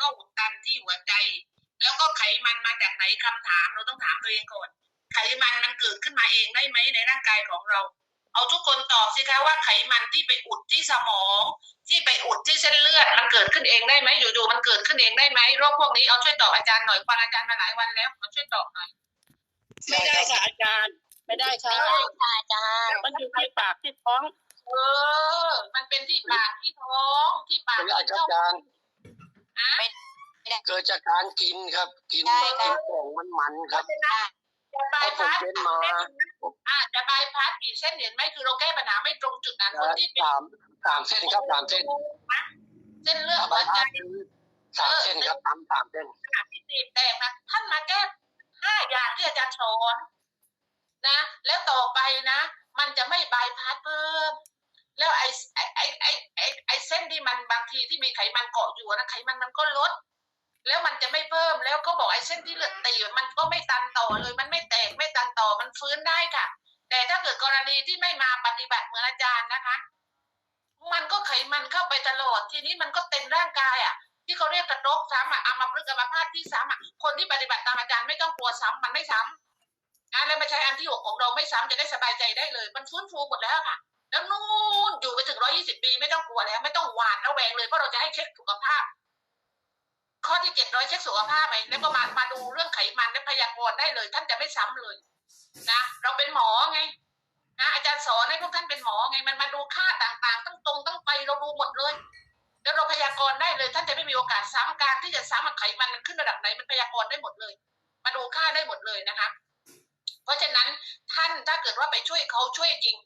ก็อุดตันที่หัวใจ แล้วก็ไขมันมาจากไหนคำถามเราต้องถามตัวเองก่อน ไขมันมันเกิดขึ้นมาเองได้ไหมในร่างกายของเรา เอาทุกคนตอบสิคะว่าไขมันที่ไปอุดที่สมอง ที่ไปอุดที่เส้นเลือด มันเกิดขึ้นเองได้ไหมอยู่ๆมันเกิดขึ้นเองได้ไหมโรคพวกนี้เอาช่วยตอบอาจารย์หน่อยฟังอาจารย์มาหลายวันแล้วมาช่วยตอบหน่อยไม่ได้ค่ะอาจารย์ ไม่ได้ค่ะไม่ได้ค่ะอาจารย์มันอยู่ที่ปากที่ท้องเออ มันเป็นที่ปากที่ท้องที่ปากเป็นอาที่จารย์อะ เกิดจากการกินครับ กินได้ค่ะกินของมันมันๆครับจะบายพาสผมเป็นมาอะจะบายพาสกี่เส้นเห็นไหมคือเราแก้ปัญหาไม่ตรงจุดนั้นคนที่เป็นสามสามเส้นครับสามเส้นเส้นเลือดสหัวบายใจพัดสามเส้นครับสามสามเส้นที่ตีบแตกนะท่านมาแก้ห้าอย่างที่อาจารย์สอนนะ แล้วต่อไปนะ มันจะไม่บายพาสเพิ่ม แล้วไอ้ไอ้ไอ้ไอ้ไอ้เส้นที่มันบางทีที่มีไขมันเกาะอยู่นะไขมันมันก็ลด แล้วมันจะไม่เพิ่มแล้วก็บอกไอ้เส้นที่เลือดตีมันก็ไม่ตันต่อเลยมันไม่แตกไม่ตันต่อมันฟื้นได้ค่ะ แต่ถ้าเกิดกรณีที่ไม่มาปฏิบัติเหมือนอาจารย์นะคะ มันก็ไขมันเข้าไปตลอดทีนี้มันก็เต็มร่างกายอะที่เขาเรียกกระโดกซ้ำอะอามาพฤกษ์อัมพาตที่ซ้ำอะคนที่ปฏิบัติตามอาจารย์ไม่ต้องกลัวซ้ำมันไม่ซ้ำนะแล้วมาใช้อันที่หกของเราไม่ซ้ำจะได้สบายใจได้เลย มันฟื้นฟูหมดแล้วค่ะ แล้วนู่นอยู่ไปถึงร้อยี่สิบปีไม่ต้องกลัวแล้ว ไม่ต้องหวาดระแวงเลยเพราะเราจะให้เช็คสุขภาพ ข้อที่เจ็ดร้อยเช็คสุขภาพไปแล้วก็มามาดูเรื่องไขมันและพยากรณ์ได้เลย ท่านจะไม่ซ้ำเลยนะเราเป็นหมอไงนะอาจารย์สอนให้พวกท่านเป็นหมอไงมันมาดูค่าต่างๆตั้งตรงตั้งไปเราดูหมดเลยแล้วเราพยากรณ์ได้เลย ท่านจะไม่มีโอกาสซ้ำการที่จะซ้ำมันไขมันมันขึ้นระดับไหนมันพยากรณ์ได้หมดเลย มาดูค่าได้หมดเลยนะคะ เพราะฉะนั้นท่านถ้าเกิดว่าไปช่วยเขาช่วยจริง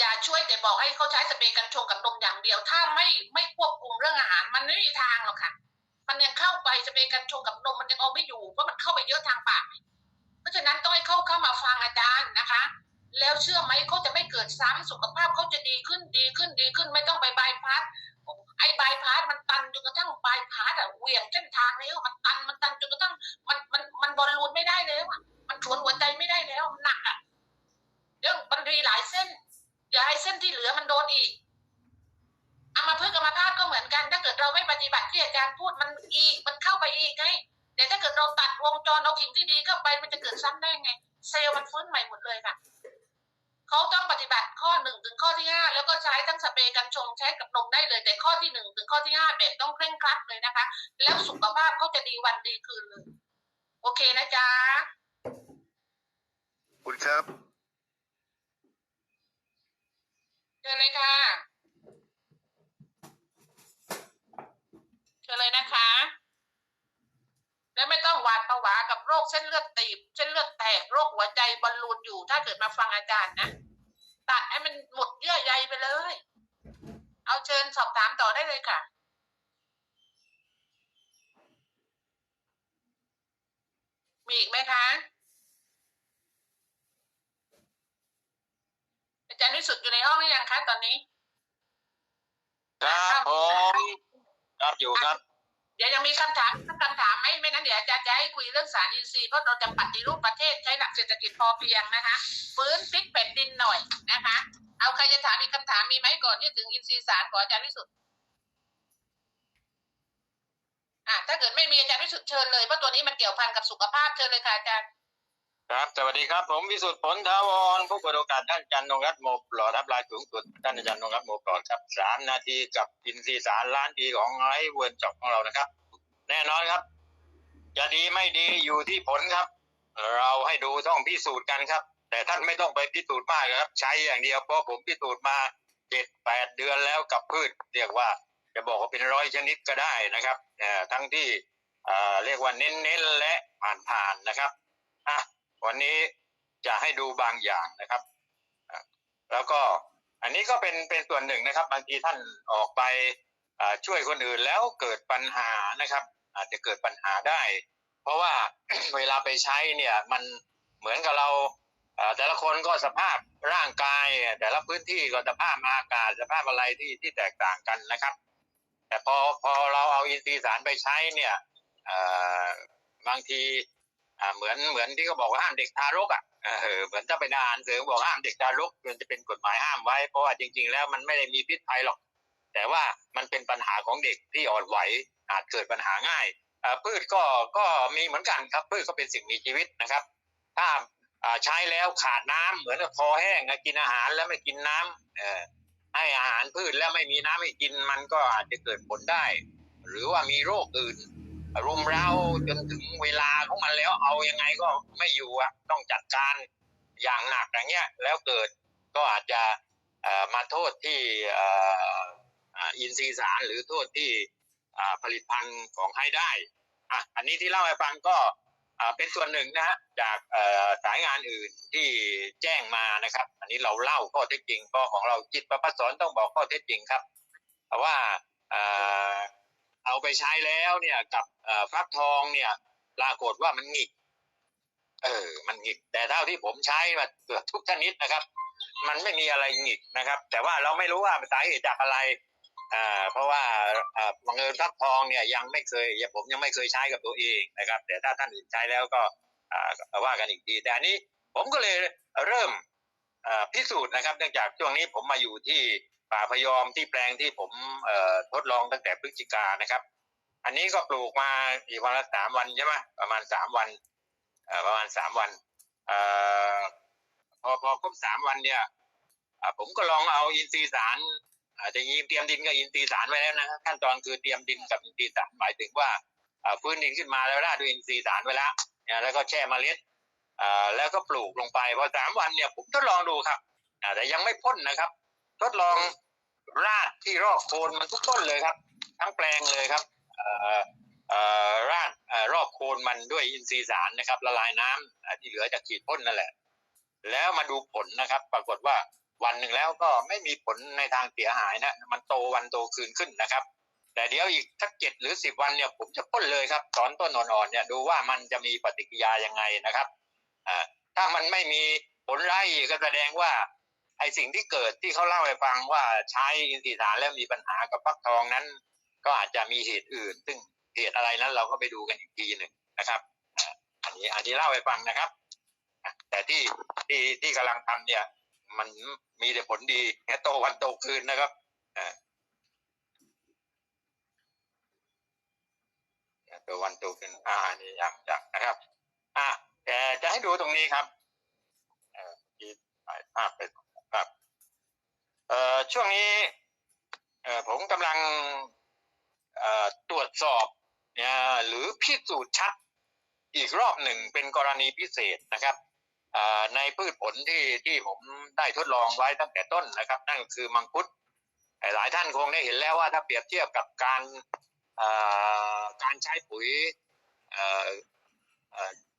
อย่าช่วยแต่บอกให้เขาใช้สเปรย์กันชงกับนมอย่างเดียว ถ้าไม่ไม่ควบคุมเรื่องอาหาร มันไม่มีทางหรอกค่ะ มันยังเข้าไปสเปรย์กันชงกับนมมันยังเอาไม่อยู่เพราะมันเข้าไปเยอะทางปากเพราะฉะนั้นต้องให้เข้าเข้ามาฟังอาจารย์นะคะ แล้วเชื่อไหมเขาจะไม่เกิดซ้ำสุขภาพเขาจะดีขึ้นดีขึ้นดีขึ้นไม่ต้องไปบายพาสไอ้บายพาสมันตันจนกระทั่งบายพาสอะเหวี่ยงเส้นทางแล้วมันตันมันตันจนกระทั่งมันมันมันบอลลูนไม่ได้แล้วอะมันชวนหัวใจไม่ได้ ฏิบัติที่อาจารย์พูดมันอีกมันเข้าไปอีกไงแต่ถ้าเกิดเราตัดวงจรเอาสิ่งที่ดีเข้าไปมันจะเกิดซ้ำได้ไง เซลล์มันฟื้นใหม่หมดเลยค่ะเขาต้องปฏิบัติข้อหนึ่งถึงข้อที่ห้าแล้วก็ใช้ทั้งสเปรย์กันชงใช้กับนมได้เลย แต่ข้อที่หนึ่งถึงข้อที่ห้าแบบต้องเคร่งครัดเลยนะคะ แล้วสุขภาพเขาจะดีวันดีคืนเลย โอเคนะจ๊ะคุณครับเชิญเลยค่ะ เชิญเลยนะคะ แล้วไม่ต้องหวาดผวากับโรคเส้นเลือดตีบ เส้นเลือดแตกโรคหัวใจบอลลูนอยู่ ถ้าเกิดมาฟังอาจารย์นะตัดให้มันหมดเยื่อใยไปเลย เอาเชิญสอบถามต่อได้เลยค่ะมีอีกไหมคะ อาจารย์วิสุทธ์อยู่ในห้องหรือยังคะตอนนี้ ครับผมครับอยู่ครับเดี๋ยวยังมีคำถามคำถามไหมไม่นั้นเดี๋ยวอาจารย์จะให้คุยเรื่องสารอินทรีย์เพราะเราจะปฏิรูปประเทศใช้หลักเศรษฐกิจพอเพียงนะคะฟื้นพลิกแผ่นดินหน่อยนะคะ เอาใครจะถามอีกคำถามมีไหมก่อนที่ถึงอินทรีย์สารขออาจารย์วิสุทธิ์อะถ้าเกิดไม่มีอาจารย์วิสุทธิ์เชิญเลยเพราะตัวนี้มันเกี่ยวพันกับสุขภาพเชิญเลยค่ะอาจารย์ ครับ สวัสดีครับ ผมวิสุทธิ์ผลทาวรผู้เปิดโอกาสท่านอาจารย์นงรัตน์โมปลอดรับรายสูงสุดท่านอาจารย์นงรัตน์โมปลอดครับสามนาทีกับอินทรีสารล้านดีของไอเวิร์นจอบของเรานะครับ แน่นอนครับจะดีไม่ดีอยู่ที่ผลครับ เราให้ดูต้องพิสูจน์กันครับ แต่ท่านไม่ต้องไปพิสูจน์มากครับ ใช้อย่างเดียวเพราะผมพิสูจน์มาเจ็ดแปดเดือนแล้วกับพืช เรียกว่าจะบอกว่าเป็นร้อยชนิดก็ได้นะครับเอ่อทั้งที่เอ่อเรียกว่าเน้นๆและผ่านๆนะครับ วันนี้จะให้ดูบางอย่างนะครับ แล้วก็อันนี้ก็เป็นเป็นส่วนหนึ่งนะครับ บางทีท่านออกไปช่วยคนอื่นแล้วเกิดปัญหานะครับ อาจจะเกิดปัญหาได้ เพราะว่าเวลาไปใช้เนี่ยมันเหมือนกับเราแต่ละคนก็สภาพร่างกาย แต่ละพื้นที่ก็สภาพอากาศสภาพอะไรที่ที่แตกต่างกันนะครับ แต่พอพอเราเอาอินทรีย์สารไปใช้เนี่ยบางที อ่าเหมือนเหมือนที่เขาบอกว่าห้ามเด็กทารกอะเออเหมือนถ้าเป็นอาหารเสริมบอกห้ามเด็กทารกมันจะเป็นกฎหมายห้ามไว้ เพราะว่าจริง ๆ แล้วมันไม่ได้มีพิษภัยหรอก แต่ว่ามันเป็นปัญหาของเด็กที่อ่อนไหวอาจเกิดปัญหาง่ายอ่อพืชก็ก็มีเหมือนกันครับพืชก็เป็นสิ่งมีชีวิตนะครับ ถ้าอ่าใช้แล้วขาดน้ำเหมือนกับคอแห้งกินอาหารแล้วไม่กินน้ำเอ่อให้อาหารพืชแล้วไม่มีน้ำให้กินมันก็อาจจะเกิดผลได้ หรือว่ามีโรคอื่น รุมเร้าจนถึงเวลาของมันแล้วเอายังไงก็ไม่อยู่อะต้องจัดการอย่างหนักอย่างเงี้ยแล้วเกิดก็อาจจะมาโทษที่อินทรีย์สารหรือโทษที่ผลิตภัณฑ์ของให้ได้อะอันนี้ที่เล่าให้ฟังก็เป็นส่วนหนึ่งนะฮะจากสายงานอื่นที่แจ้งมานะครับ อันนี้เราเล่าข้อเท็จจริงก็ของเราจิตประพัฒสอนต้องบอกข้อเท็จจริงครับเพราะว่า เอาไปใช้แล้วเนี่ยกับฟักทองเนี่ยปรากฏว่ามันหงิก เออ มันหงิก แต่เท่าที่ผมใช้มาเกือบทุกชนิดนะครับ มันไม่มีอะไรหงิกนะครับ แต่ว่าเราไม่รู้ว่าสาเหตุจากอะไรอ่าเพราะว่าอ่าบังเอิญฟักทองเนี่ยยังไม่เคยผมยังไม่เคยใช้กับตัวเองนะครับ แต่ถ้าท่านอื่นใช้แล้วก็อ่าว่ากันอีกทีแต่อันนี้ผมก็เลยเริ่มอ่าพิสูจน์นะครับ เนื่องจากช่วงนี้ผมมาอยู่ที่ ป่าพยอมที่แปลงที่ผมเออทดลองตั้งแต่พฤศจิกานะครับ อันนี้ก็ปลูกมาอีกวันละสามวันใช่ไหมประมาณสามวันประมาณสามวันออพอพอครบสามวันเนี่ยผมก็ลองเอาอินทรีย์สารอาจจะยิงเตรียมดินกับอินทรีย์สารไว้แล้วนะขั้นตอนคือเตรียมดินกับอินทรีย์สารหมายถึงว่าฟื้นดินขึ้นมาแล้วราดด้วยอินทรีย์สารไว้แล้วแล้วก็แช่เมล็ดแล้วก็ปลูกลงไปพอสามวันเนี่ยผมทดลองดูครับแต่ยังไม่พ่นนะครับ ทดลองราดที่รอบโคนมันทุกต้นเลยครับ ทั้งแปลงเลยครับราดรอบโคนมันด้วยอินทรีย์สารนะครับ ละลายน้ำอ่าที่เหลือจากฉีดพ่นนั่นแหละ แล้วมาดูผลนะครับ ปรากฏว่าวันหนึ่งแล้วก็ไม่มีผลในทางเสียหายนะมันโตวันโตคืนขึ้นนะครับ แต่เดี๋ยวอีกสักเจ็ดหรือสิบวันเนี่ยผมจะพ่นเลยครับตอนต้นอ่อนๆเนี่ยดูว่ามันจะมีปฏิกิริยายังไงนะครับถ้ามันไม่มีผลร้ายก็แสดงว่า ไอสิ่งที่เกิดที่เขาเล่าให้ฟังว่าใช้อินทรีย์สารแล้วมีปัญหากับฟักทองนั้น ก็อาจจะมีเหตุอื่น ซึ่งเหตุอะไรนั้นเราก็ไปดูกันอีกทีหนึ่งนะครับอันนี้อันนี้เล่าให้ฟังนะครับ แต่ที่ที่ที่กำลังทำเนี่ย มันมีแต่ผลดีแค่โตวันโตคืนนะครับอ่าโตวันโตคืนอ่านี่ยังยังนะครับ อะแต่จะให้ดูตรงนี้ครับ เอ่อที่ถ่ายภาพไปครับเอ่อ ช่วงนี้เอผมกำลังเอตรวจสอบหรือพิสูจน์ชัดอีกรอบหนึ่งเป็นกรณีพิเศษนะครับอในพืชผลที่ที่ผมได้ทดลองไว้ตั้งแต่ต้นนะครับ นั่นคือมังคุดหลายท่านคงได้เห็นแล้วว่าถ้าเปรียบเทียบกับการการใช้ปุ๋ย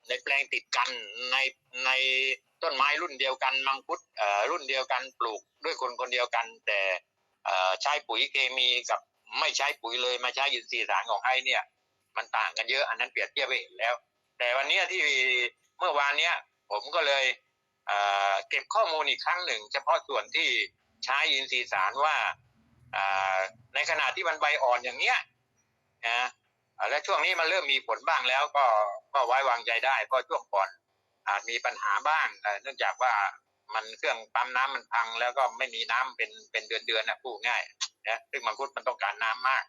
ในแปลงติดกันในใน ต้นไม้รุ่นเดียวกันมังคุดเอ่อรุ่นเดียวกันปลูกด้วยคนคนเดียวกัน แต่อ่อใช้ปุ๋ยเคมีกับไม่ใช้ปุ๋ยเลยมาใช้อินทรีย์สารของไอ้เนี่ย มันต่างกันเยอะอันนั้นเปรียบเทียบไปเห็นแล้ว แต่วันนี้ที่เมื่อวานเนี้ยผมก็เลยเอ่อเก็บข้อมูลอีกครั้งหนึ่ง เฉพาะส่วนที่ใช้อินทรีย์สารว่าอ่อในขณะที่มันใบอ่อนอย่างเนี้ยนะและช่วงนี้มันเริ่มมีผลบ้างแล้วก็ก็ไว้วางใจได้เพราะช่วงก่อน อาจมีปัญหาบ้างเนื่องจากว่ามันเครื่องปั๊มน้ำมันพัง แล้วก็ไม่มีน้ำเป็นเป็นเดือนเดือนนะพูดง่ายนะซึ่งมังคุดมันต้องการน้ำมาก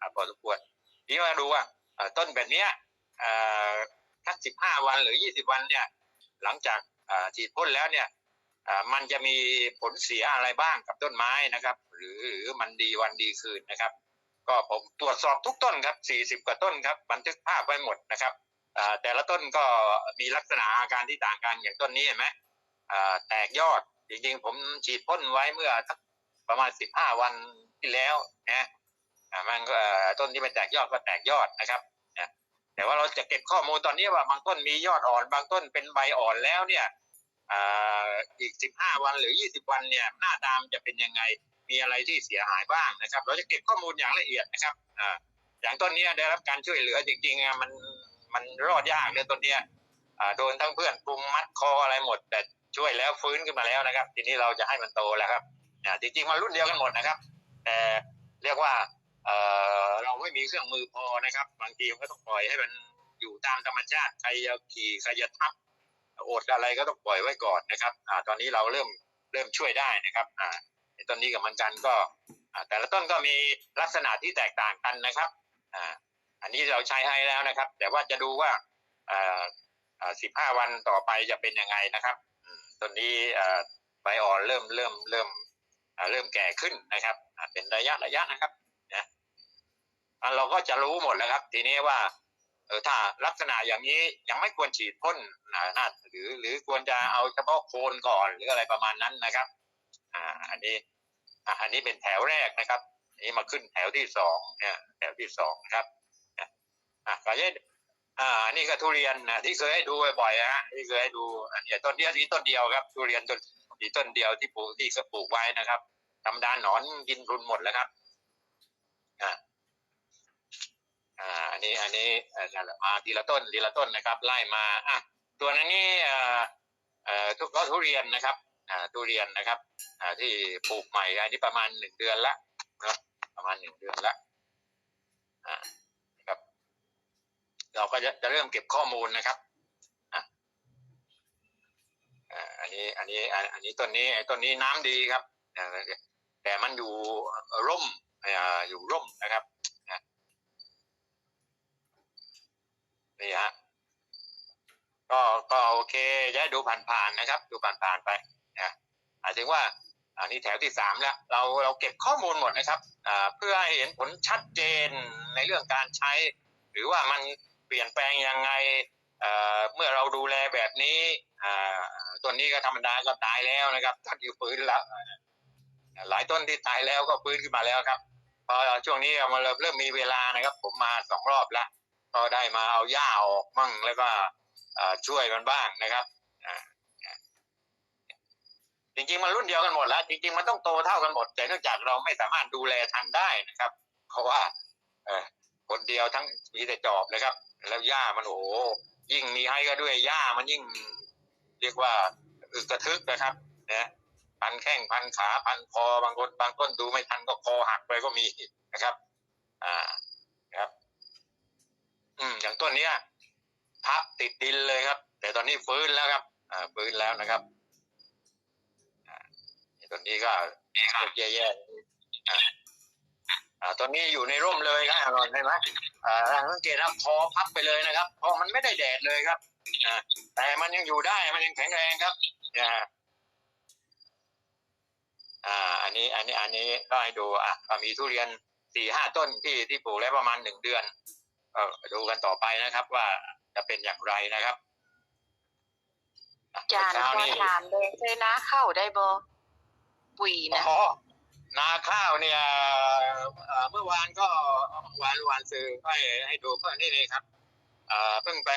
อพอสมควรทีนี้มาดูว่าเอ่อต้นแบบเนี้ยเอ่อสักสิบห้าวันหรือยี่สิบวันเนี่ยหลังจากอ่อฉีดพ่นแล้วเนี่ยอ่อมันจะมีผลเสียอะไรบ้างกับต้นไม้นะครับ หรือหรือมันดีวันดีคืนนะครับ ก็ผมตรวจสอบทุกต้นครับ 40 กว่าต้นครับ บันทึกภาพไว้หมดนะครับ แต่ละต้นก็มีลักษณะอาการที่ต่างกันอย่างต้นนี้เห็นไหมแตกยอดจริงๆ ผมฉีดพ่นไว้เมื่อประมาณ15วันที่แล้วนะอ่ามันก็ต้นที่มันแตกยอดก็แตกยอดนะครับแต่ว่าเราจะเก็บข้อมูลตอนนี้ว่าบางต้นมียอดอ่อน บางต้นเป็นใบอ่อนแล้วเนี่ยอ่าอีก15วันหรือ20วันเนี่ยหน้าตามจะเป็นยังไงมีอะไรที่เสียหายบ้างนะครับ เราจะเก็บข้อมูลอย่างละเอียดนะครับอย่างต้นนี้ได้รับการช่วยเหลือจริงๆมัน มันรอดยากเลยต้นเนี้ยโดนทั้งเพื่อนกลุ่มมัดคออะไรหมด แต่ช่วยแล้วฟื้นขึ้นมาแล้วนะครับ ทีนี้เราจะให้มันโตแล้วครับจริงๆมันรุ่นเดียวกันหมดนะครับ แต่เรียกว่าเอเราไม่มีเครื่องมือพอนะครับ บางทีมันก็ต้องปล่อยให้มันอยู่ตามธรรมชาติใครจะขี่ใครจะทับอดอะไรก็ต้องปล่อยไว้ก่อนนะครับอ่าตอนนี้เราเริ่มเริ่มช่วยได้นะครับอ่าต้นนี้กับมันกันก็แต่ละต้นก็มีลักษณะที่แตกต่างกันนะครับ นี้เราใช้ให้แล้วนะครับ แต่ว่าจะดูว่าอ่าอ่าสิบห้าวันต่อไปจะเป็นยังไงนะครับต้นนี้อ่าใบอ่อนเริ่มเริ่มเริ่มเริ่มแก่ขึ้นนะครับอ่าเป็นระยะระยะนะครับนะอ่าเราก็จะรู้หมดแล้วครับ ทีนี้ว่าเออถ้าลักษณะอย่างนี้ยังไม่ควรฉีดพ่นอ่าน่าหรือหรือควรจะเอาเฉพาะโคนก่อนหรืออะไรประมาณนั้นนะครับ อ่า อันนี้อ่าอันนี้เป็นแถวแรกนะครับ นี้มาขึ้นแถวที่สองเนี่ยแถวที่สองครับ อะก็จะอ่า นี่ก็ทุเรียนนะที่เคยให้ดูบ่อยๆฮะที่เคยให้ดูอันนี้ต้นเดียวนี้ต้นเดียวครับทุเรียนต้นนี้ต้นเดียวที่ปลูกที่เขาปลูกไว้นะครับธรรมดาหนอนกินรุนหมดแล้วครับอ่าอ่าอันนี้อันนี้เอ่อนั่นแหละมาทีละต้นทีละต้นนะครับ ไล่มาอะตัวนั้นนี่อ่อเอ่อทุกก็ทุเรียนนะครับอ่าทุเรียนนะครับอ่าที่ปลูกใหม่อันนี้ประมาณหนึ่งเดือนละนะครับประมาณหนึ่งเดือนละอ่า เราก็จะจะเริ่มเก็บข้อมูลนะครับอ่าอันนี้อันนี้อันนี้ต้นนี้ไอ้ต้นนี้น้ำดีครับ แต่มันอยู่ร่มอยู่ร่มนะครับนี่ฮะก็ก็โอเคจะให้ดูผ่านๆนะครับ ดูผ่านๆไปนะหมายถึงว่าอันนี้แถวที่สามแล้วเราเราเก็บข้อมูลหมดนะครับอ่าเพื่อให้เห็นผลชัดเจนในเรื่องการใช้ หรือว่ามัน เปลี่ยนแปลงยังไงเอ่อเมื่อเราดูแลแบบนี้อ่าต้นนี้ก็ธรรมดาก็ตายแล้วนะครับต้นที่ฟื้นแล้ว หลายต้นที่ตายแล้วก็ฟื้นขึ้นมาแล้วครับพอช่วงนี้เราเริ่มมีเวลานะครับ ผมมาสองรอบแล้วก็ได้มาเอาหญ้าออกมั่งแล้วก็อ่อช่วยมันบ้างนะครับอ่าจริงๆมันรุ่นเดียวกันหมดแล้ว จริง ๆ มันต้องโตเท่ากันหมด แต่เนื่องจากเราไม่สามารถดูแลทันได้นะครับ เพราะว่าเออคนเดียวทั้งมีแต่จอบเลยครับ แล้วหญ้ามันโอ้โหยิ่งมีให้ก็ด้วยหญ้ามันยิ่ง เรียกว่าอึกกระทึกนะครับนะพันแข้งพันขาพันคอบางคนบางต้นดูไม่ทันก็คอหักไปก็มีนะครับ อ่านะครับ อืม อย่างต้นเนี้ยพับติดดินเลยครับ แต่ตอนนี้ฟื้นแล้วครับ อ่าฟื้นแล้วนะครับอ่าต้นนี้ก็แย่ๆอ่าอ่า ตอนนี้อยู่ในร่มเลยครับอร่อยไหมอ่าสังเกตครับคอพับไปเลยนะครับเพราะมันไม่ได้แดดเลยครับอ่าแต่มันยังอยู่ได้มันยังแข็งแรงครับอ่าอ่าอันนี้อันนี้อันนี้ก็ให้ดูอะก็มีทุเรียนสี่ห้าต้นที่ที่ปลูกแล้วประมาณหนึ่งเดือนก็ดูกันต่อไปนะครับ ว่าจะเป็นอย่างไรนะครับอะจานเช้าขอนี้ถามเลยเคยนะเข้าได้บ่ปุ๋ยนะอ๋อนาข้าวเนี่ยเอ่อเมื่อวานก็วานวานซื้อให้ให้ดูเพื่อนี่เลยครับเอ่อเพิ่งไป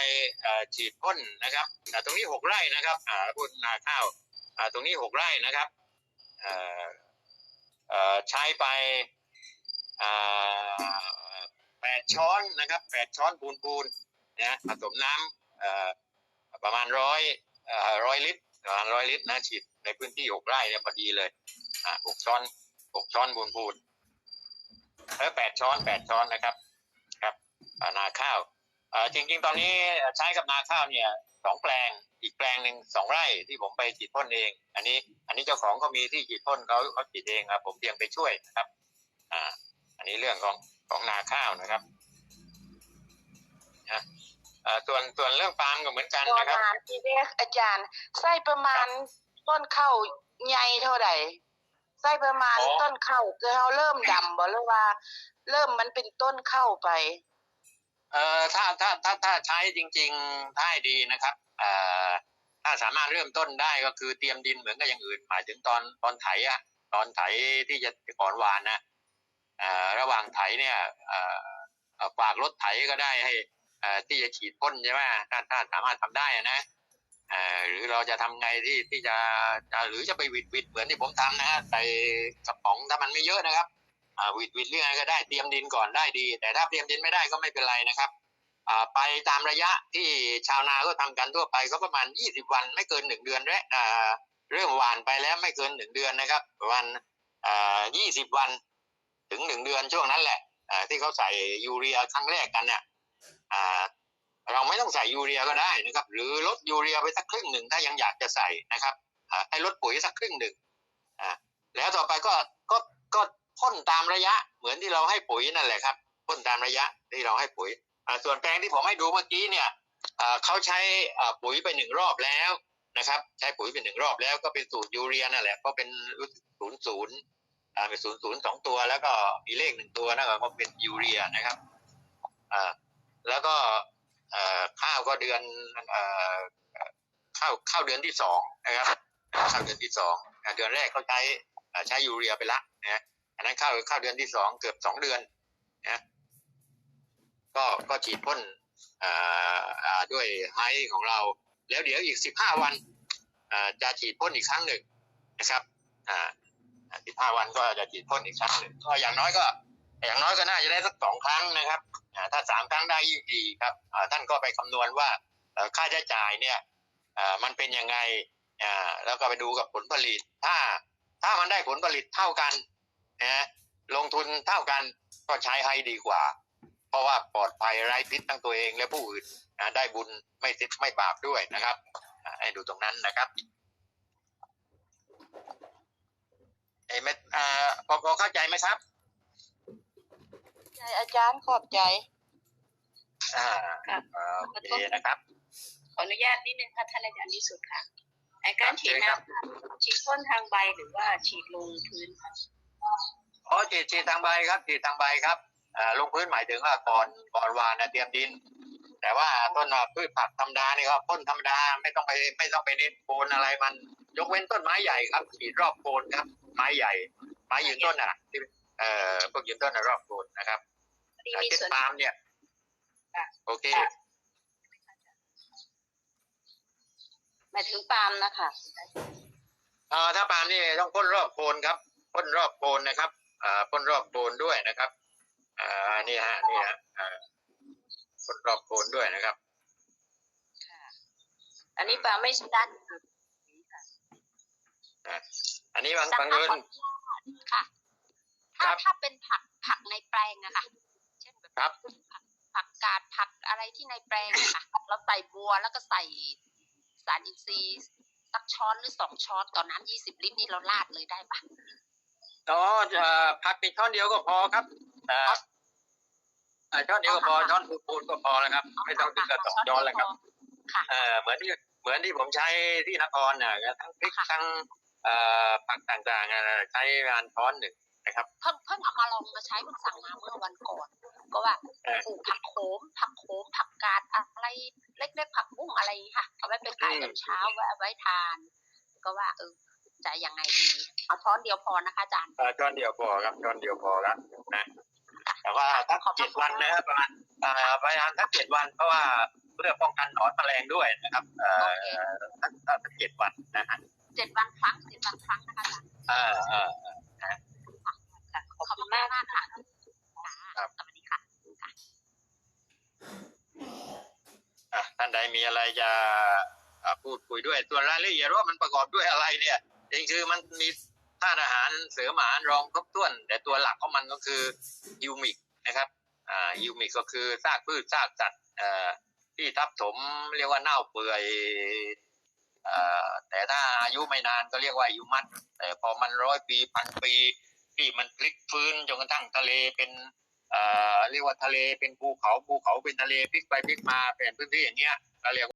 ฉีดพ่นนะครับอ่ตรงนี้หกไร่นะครับอ่าพ่นนาข้าวอ่าตรงนี้หกไร่นะครับเอ่อเอ่อใช้ไปอ่าแปดช้อนนะครับแปดช้อนปูนปูนนะผสมน้ำเอ่อประมาณร้อยเอ่อร้อยลิตรประมาณร้อยลิตรนะฉีดในพื้นที่หกไร่เนี่ยพอดีเลยหกช้อนหกช้อนบูนพูน เออแปดช้อนแปดช้อนนะครับ ครับอ่านาข้าวอ่าจริงๆ ตอนนี้ใช้กับนาข้าวเนี่ยสองแปลงอีกแปลงหนึ่งสองไร่ที่ผมไปฉีดพ่นเอง อันนี้ อันนี้เจ้าของเขามีที่ฉีดพ่นเขาเขาฉีดเองครับ ผมเพียงไปช่วยนะครับ อ่า อันนี้เรื่องของของนาข้าวนะครับนะอ่าส่วนส่วนเรื่องปาล์มก็เหมือนกันพอนะครับถามทีเด็กอาจารย์ใส่ประมาณต้นข้าวใหญ่เท่าไหร่ ใส่ประมาณอ๋อ ต้นข้าวคือเฮาเริ่มดำบ่หรือว่า เริ่มมันเป็นต้นข้าวไป เอ่อถ้าถ้าถ้าถ้าใช้จริงๆถ้าให้ดีนะครับเอ่อถ้าสามารถเริ่มต้นได้ก็คือเตรียมดินเหมือนกับอย่างอื่นหมายถึงตอนตอนไถอะตอนไถที่จะก่อนหวานนะเอ่อระหว่างไถเนี่ยเอ่อเอ่อฝากรถไถก็ได้ให้เอ่อที่จะฉีดพ่นใช่ไหมถ้าถ้าสามารถทำได้อะนะเอ่อ หรือเราจะทำไงที่ที่จะจะหรือจะไปวิดวิดเหมือนที่ผมทำนะฮะใส่กระป๋องถ้ามันไม่เยอะนะครับอ่าวิดวิดเรื่องอะไรก็ได้เตรียมดินก่อนได้ดี แต่ถ้าเตรียมดินไม่ได้ก็ไม่เป็นไรนะครับอ่าไปตามระยะที่ชาวนาก็ทำกันทั่วไปก็ประมาณ 20 วันไม่เกินหนึ่งเดือนและอ่าเริ่มหวานไปแล้วไม่เกินหนึ่งเดือนนะครับประมาณอ่า20วันถึงหนึ่งเดือนช่วงนั้นแหละอ่าที่เขาใส่ยูเรียครั้งแรกกันเนี่ยอ่า เราไม่ต้องใส่ยูเรียก็ได้นะครับ หรือลดยูเรียไปสักครึ่งหนึ่งถ้ายังอยากจะใส่นะครับให้ลดปุ๋ยสักครึ่งหนึ่งอ่าแล้วต่อไปก็ก็ก็พ่นตามระยะเหมือนที่เราให้ปุ๋ยนั่นแหละครับพ่นตามระยะที่เราให้ปุ๋ยอ่าส่วนแปลงที่ผมให้ดูเมื่อกี้เนี่ยอ่าเขาใช้อ่าปุ๋ยไปหนึ่งรอบแล้วนะครับ ใช้ปุ๋ยไปหนึ่งรอบแล้วก็เป็นสูตรยูเรียนั่นแหละเพราะเป็นศูนย์ศูนย์อ่าเป็นศูนย์ศูนย์สองตัว แล้วก็มีเลขหนึ่งตัวนั่นก็เป็นยูเรียนะครับอ่าแล้วก็ ก็เดือนเข้าวข้าเดือนที่สองนะครับเข้าเดือนที่สองเดือนแรกเขาใช้ใช้ยูเรียไปละนะอันนั้นเข้าเข้าเดือนที่สองเกือบสองเดือนนะก็ก็ฉีดพ่นด้วยไฮของเรา แล้วเดี๋ยวอีกสิบห้าวันจะฉีดพ่นอีกครั้งหนึ่งนะครับอ่าสิบห้าวันก็จะฉีดพ่นอีกครั้งหนึ่งก็อย่างน้อยก็ อย่างน้อยก็น่าจะได้สักสองครั้งนะครับ ถ้าสามครั้งได้ยิ่งดีครับท่านก็ไปคำนวณว่าค่าใช้จ่ายเนี่ยมันเป็นยังไงแล้วก็ไปดูกับผลผลิต ถ้าถ้ามันได้ผลผลิตเท่ากันนะลงทุนเท่ากันก็ใช้ให้ดีกว่า เพราะว่าปลอดภัยไร้พิษทั้งตัวเองและผู้อื่นนะได้บุญไม่ติดไม่บาปด้วยนะครับให้ดูตรงนั้นนะครับเอ้ยไม่อ่าพอพอเข้าใจไหมครับ ใช่อาจารย์ขอบใจอ่าครับอ่าโอเคนะครับ ขออนุญาตนิดนึงค่ะท่านอาจารย์ที่สุดค่ะไอการฉีดครับน้ำฉีดพ่นทางใบหรือว่าฉีดลงพื้นค่ะอ๋อฉีดฉีดทางใบครับฉีดทางใบครับอ่าลงพื้นหมายถึงว่าก่อนก่อนหวานนะเตรียมดิน แต่ว่าต้นอะพืชผักธรรมดานี่ก็พ่นธรรมดาไม่ต้องไปไม่ต้องไปเน้นโคนอะไรมัน ยกเว้นต้นไม้ใหญ่ครับฉีดรอบโคนครับ ไม้ใหญ่ ไม้ยืนต้นอะที่เอ่อพวกยืนต้นอะรอบโคนนะครับพอดีอ่ามีเช่นส่วนปาล์มเนี่ยค่ะโอเคหมายถึงปาล์มนะคะเอ่อถ้าปาล์มนี่ต้องพ่นรอบโคนครับพ่นรอบโคนนะครับอ่าพ่นรอบโคนด้วยนะครับอ่านี่ฮะนี่ฮะอ่าพ่นรอบโคนด้วยนะครับอันนี้ปาล์มไม่ใช่ด้านอันนี้บางจะบางขอเอิญอนุญาตค่ะ ถ้าครับถ้าเป็นผักผักในแปลงอะค่ะ เช่นแบบครับผักผักกาดผักอะไรที่ในแปลงอะค่ะเราใส่บัวแล้วก็ใส่สารอินทรีย์สักช้อนหรือสองช้อนต่อน้ำยี่สิบลิตรนี่เราราดเลยได้ปะอ๋อจะพักอีกช้อนเดียวก็พอครับอ่าอ่าช้อนเดียวก็พอช้อนปูนๆก็พอแล้วครับ ไม่ต้องถึงกับสองช้อนแล้วครับค่ะเออเหมือนที่เหมือนที่ผมใช้ที่นครน่ะทั้งพริกทั้งเอ่อผักต่างๆอะใช้งานช้อนหนึ่งนะ ครับเพิ่งเพิ่งเอามาลองมาใช้เพิ่งสั่งมาเมื่อวันก่อน ก็ว่าเออปลูกผักโขมผักโขมผักกาดอะไรเล็กๆผักบุ้งอะไรอย่างงี้ค่ะเอาไว้ไปขายตอนเช้าไว้เอาไว้ทาน ก็ว่าเออจะยังไงดีเอาช้อนเดียวพอนะคะอาจารย์เอ่อช้อนเดียวพอครับช้อนเดียวพอครับนะแต่ว่าถ้าเจ็ดวันนะครับประมาณอ่าพยายามสักเจ็ดวันเพราะว่าเพื่อป้องกันหนอนแมลงด้วยนะครับเอ่อสักสักเจ็ดวันนะฮะเจ็ดวันครั้งเจ็ดวันครั้งนะคะอาจารย์เอ่าอ่าค่ะ ขอบคุณมากมากค่ะครับสวัสดีค่ะอะท่านใดมีอะไรจะอ่าพูดคุยด้วยส่วนรายละเอียดว่ามันประกอบด้วยอะไรเนี่ยจริงๆคือมันมีธาตุอาหารเสริมอาหารรองครบถ้วน แต่ตัวหลักของมันก็คือยูมิกนะครับอ่ายูมิกก็คือซากพืชซากสัตว์เอ่อที่ทับถมเรียกว่าเน่าเปื่อยเอ่อแต่ถ้าอายุไม่นานก็เรียกว่าอายุมัดแต่พอมันร้อยปีพันปี ที่มันพลิกฟื้นจนกระทั่งทะเลเป็นเอ่อเรียกว่าทะเลเป็นภูเขาภูเขาเป็นทะเลพลิกไปพลิกมาเปลี่ยนพื้นที่อย่างเงี้ยเราเรียก